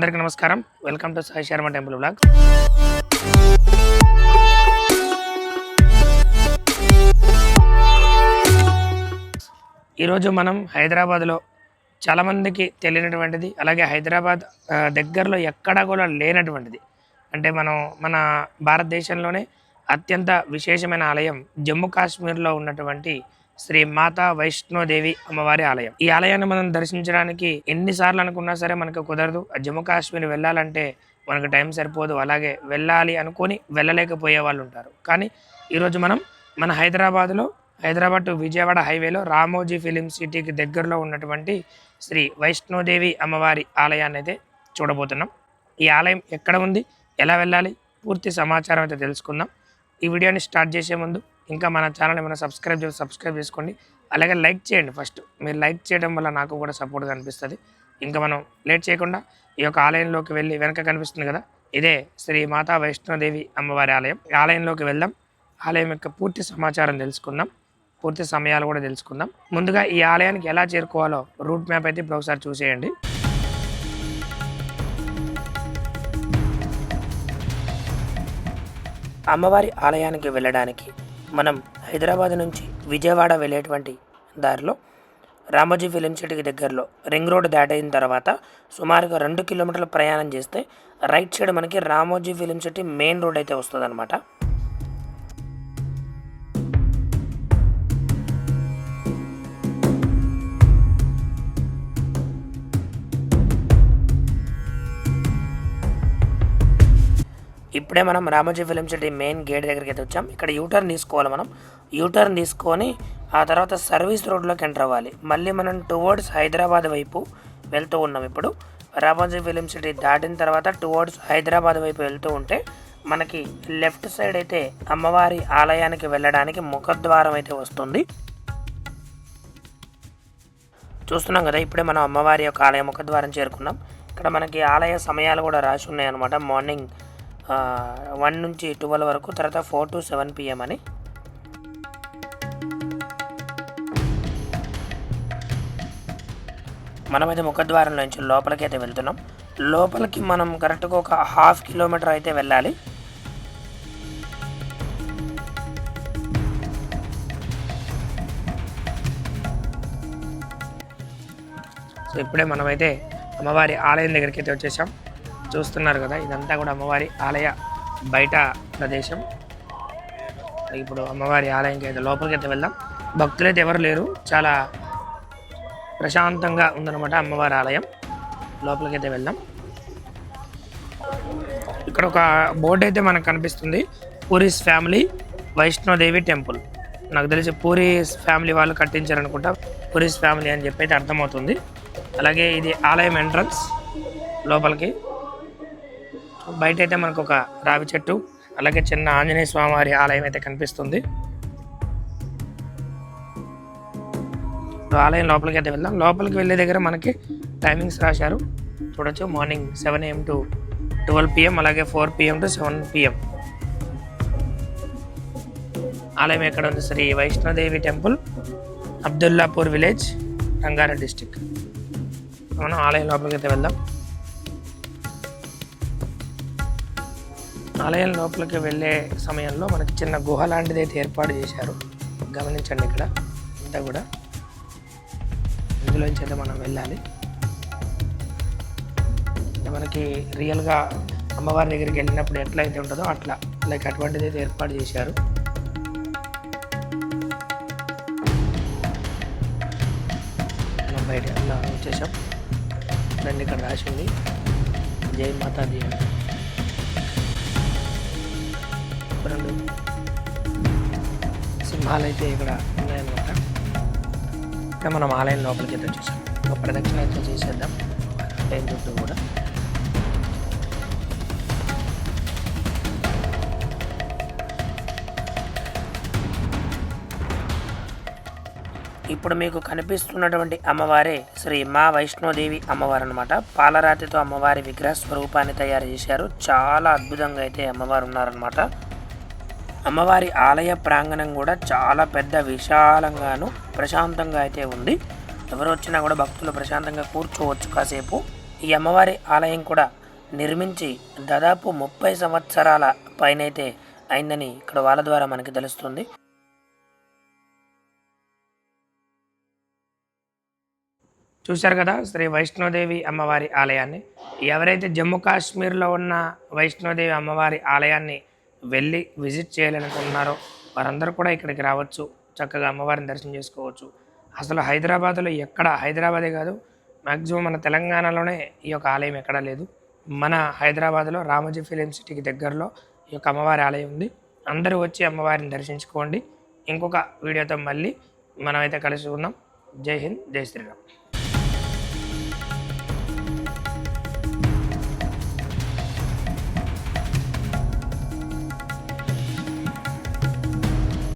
అందరికీ నమస్కారం. Welcome to Sai Sharma temple blog. ఈరోజు మనం హైదరాబాద్లో చాలామందికి తెలియనటువంటిది అలాగే హైదరాబాద్ దగ్గరలో ఎక్కడా కూడా లేనటువంటిది. అంటే మనం మన భారతదేశంలోనే అత్యంత విశేషమైన ఆలయం జమ్మూ కాశ్మీర్లో ఉన్నటువంటి శ్రీ మాతా వైష్ణోదేవి అమ్మవారి ఆలయం. ఈ ఆలయాన్ని మనం దర్శించడానికి ఎన్నిసార్లు అనుకున్నా సరే మనకు కుదరదు. జమ్మూ కాశ్మీర్ వెళ్ళాలంటే మనకు టైం సరిపోదు. అలాగే వెళ్ళాలి అనుకొని వెళ్ళలేకపోయే వాళ్ళు ఉంటారు. కానీ ఈరోజు మనం మన హైదరాబాద్లో హైదరాబాద్ టు విజయవాడ హైవేలో రామోజీ ఫిలిం సిటీకి దగ్గరలో ఉన్నటువంటి శ్రీ వైష్ణోదేవి అమ్మవారి ఆలయాన్ని అయితే చూడబోతున్నాం. ఈ ఆలయం ఎక్కడ ఉంది? ఎలా వెళ్ళాలి? పూర్తి సమాచారం అయితే తెలుసుకుందాం. ఈ వీడియోని స్టార్ట్ చేసే ముందు ఇంకా మన ఛానల్ ఏమైనా సబ్స్క్రైబ్ చేసి సబ్స్క్రైబ్ చేసుకోండి. అలాగే లైక్ చేయండి ఫస్ట్. మీరు లైక్ చేయడం వల్ల నాకు కూడా సపోర్ట్గా అనిపిస్తుంది ఇంకా మనం లేట్ చేయకుండా ఈ యొక్క ఆలయంలోకి వెళ్ళి వెనక కనిపిస్తుంది కదా ఇదే శ్రీ మాతా వైష్ణోదేవి అమ్మవారి ఆలయం. ఈ ఆలయంలోకి వెళ్దాం. ఆలయం యొక్క పూర్తి సమాచారం తెలుసుకుందాం. పూర్తి సమయాలు కూడా తెలుసుకుందాం. ముందుగా ఈ ఆలయానికి ఎలా చేరుకోవాలో రూట్ మ్యాప్ అయితే ఇప్పుడు ఒకసారి చూసేయండి. అమ్మవారి ఆలయానికి వెళ్ళడానికి మనం హైదరాబాద్ నుంచి విజయవాడ వెళ్ళేటువంటి దారిలో రామోజీ ఫిలిం సిటీకి దగ్గరలో రింగ్ రోడ్ దాటైన తర్వాత సుమారుగా రెండు కిలోమీటర్ల ప్రయాణం చేస్తే రైట్ సైడ్ మనకి Ramoji film city main road అయితే వస్తుంది ఇప్పుడే మనం Ramoji film city main gate దగ్గరికి అయితే వచ్చాం. ఇక్కడ యూటర్న్ తీసుకోవాలి మనం. యూటర్న్ తీసుకొని ఆ తర్వాత సర్వీస్ రోడ్లోకి ఎంటర్ అవ్వాలి. మళ్ళీ మనం టువర్డ్స్ హైదరాబాద్ వైపు వెళ్తూ ఉన్నాం ఇప్పుడు. రామోజీ ఫిలిం సిటీ దాటిన తర్వాత టువర్డ్స్ హైదరాబాద్ వైపు వెళ్తూ ఉంటే మనకి లెఫ్ట్ సైడ్ అయితే అమ్మవారి ఆలయానికి వెళ్ళడానికి ముఖద్వారం అయితే వస్తుంది. చూస్తున్నాం కదా ఇప్పుడే మనం అమ్మవారి యొక్క ఆలయ ముఖద్వారం చేరుకున్నాం. ఇక్కడ మనకి ఆలయ సమయాలు కూడా రాసి ఉన్నాయి అనమాట మార్నింగ్ వన్ నుంచి ట్వెల్వ్ వరకు తర్వాత ఫోర్ టు సెవెన్ పిఎం అని. మనమైతే ముఖద్వారం నుంచి లోపలికి అయితే వెళ్తున్నాం. లోపలికి మనం కరెక్ట్గా ఒక హాఫ్ కిలోమీటర్ అయితే వెళ్ళాలి. సో ఇప్పుడే మనమైతే అమ్మవారి ఆలయం దగ్గరికి అయితే వచ్చేసాం. చూస్తున్నారు కదా ఇదంతా కూడా అమ్మవారి ఆలయ బయట ప్రదేశం. ఇప్పుడు అమ్మవారి ఆలయంకి అయితే లోపలికి అయితే వెళ్దాం. భక్తులైతే ఎవరు లేరు చాలా ప్రశాంతంగా ఉందన్నమాట అమ్మవారి ఆలయం. లోపలికి అయితే వెళ్దాం. ఇక్కడ ఒక బోర్డు అయితే మనకు కనిపిస్తుంది పూరీస్ ఫ్యామిలీ వైష్ణోదేవి టెంపుల్. నాకు తెలిసి పూరీస్ ఫ్యామిలీ వాళ్ళు కట్టించారనుకుంటా పూరీస్ ఫ్యామిలీ అని చెప్పి అయితే అర్థమవుతుంది. అలాగే ఇది ఆలయం ఎంట్రన్స్ లోపలికి. బయట అయితే మనకు ఒక రావి చెట్టు అలాగే చిన్న ఆంజనేయ స్వామి వారి ఆలయం అయితే కనిపిస్తుంది. ఆలయం లోపలికి అయితే వెళ్దాం. లోపలికి వెళ్ళే దగ్గర మనకి టైమింగ్స్ రాశారు. చూడొచ్చు morning seven AM to twelve PM అలాగే four PM to seven PM ఆలయం ఎక్కడ ఉంది? Shri Vaishno Devi temple Abdullapur village Rangareddy district. మనం ఆలయం లోపలికి అయితే వెళ్దాం. ఆలయం లోపలికి వెళ్ళే సమయంలో మనకి చిన్న గుహ లాంటిది అయితే ఏర్పాటు చేశారు. గమనించండి ఇక్కడ. అంతా కూడా ఇందులోంచి అయితే మనం వెళ్ళాలి. మనకి రియల్గా అమ్మవారి దగ్గరికి వెళ్ళినప్పుడు ఎట్లా అయితే ఉంటుందో అట్లా. లైక్ అటువంటిది అయితే ఏర్పాటు చేశారు. మనం బయట ఇలా వచ్చేసాం. రండి ఇక్కడ రాసి ఉంది జై మాతాజీ రెండు సింహాలు అయితే ఇక్కడ ఉన్నాయన్నమాట. ఇంకా మనం ఆలయం లోపలికి అయితే వచ్చేసాం ఒక ప్రదక్షిణ అయితే చేసేద్దాం. టైం చుట్టూ కూడా. ఇప్పుడు మీకు కనిపిస్తున్నటువంటి అమ్మవారే శ్రీ మా వైష్ణోదేవి అమ్మవారు అనమాట పాలరాతితో అమ్మవారి విగ్రహ స్వరూపాన్ని తయారు చేశారు. చాలా అద్భుతంగా అయితే అమ్మవారు ఉన్నారనమాట అమ్మవారి ఆలయ ప్రాంగణం కూడా చాలా పెద్ద విశాలంగాను ప్రశాంతంగా అయితే ఉంది. ఎవరు వచ్చినా కూడా భక్తులు ప్రశాంతంగా కూర్చోవచ్చు కాసేపు. ఈ అమ్మవారి ఆలయం కూడా నిర్మించి దాదాపు ముప్పై సంవత్సరాల పైనైతే అయిందని ఇక్కడ వాళ్ళ ద్వారా మనకి తెలుస్తుంది. చూశారు కదా శ్రీ వైష్ణోదేవి అమ్మవారి ఆలయాన్ని. ఎవరైతే జమ్మూ కాశ్మీర్లో ఉన్న వైష్ణోదేవి అమ్మవారి ఆలయాన్ని వెళ్ళి విజిట్ చేయాలనుకుంటున్నారో వారందరూ కూడా ఇక్కడికి రావచ్చు. చక్కగా అమ్మవారిని దర్శనం చేసుకోవచ్చు. అసలు హైదరాబాద్లో ఎక్కడ హైదరాబాదే కాదు మ్యాక్సిమం మన తెలంగాణలోనే ఈ యొక్క ఆలయం ఎక్కడా లేదు. మన హైదరాబాద్లో రామోజీ ఫిలిం సిటీకి దగ్గరలో ఈ యొక్క అమ్మవారి ఆలయం ఉంది. అందరూ వచ్చి అమ్మవారిని దర్శించుకోండి. ఇంకొక వీడియోతో మళ్ళీ మనమైతే కలిసి ఉన్నాం. జై హింద్ జై శ్రీరామ్.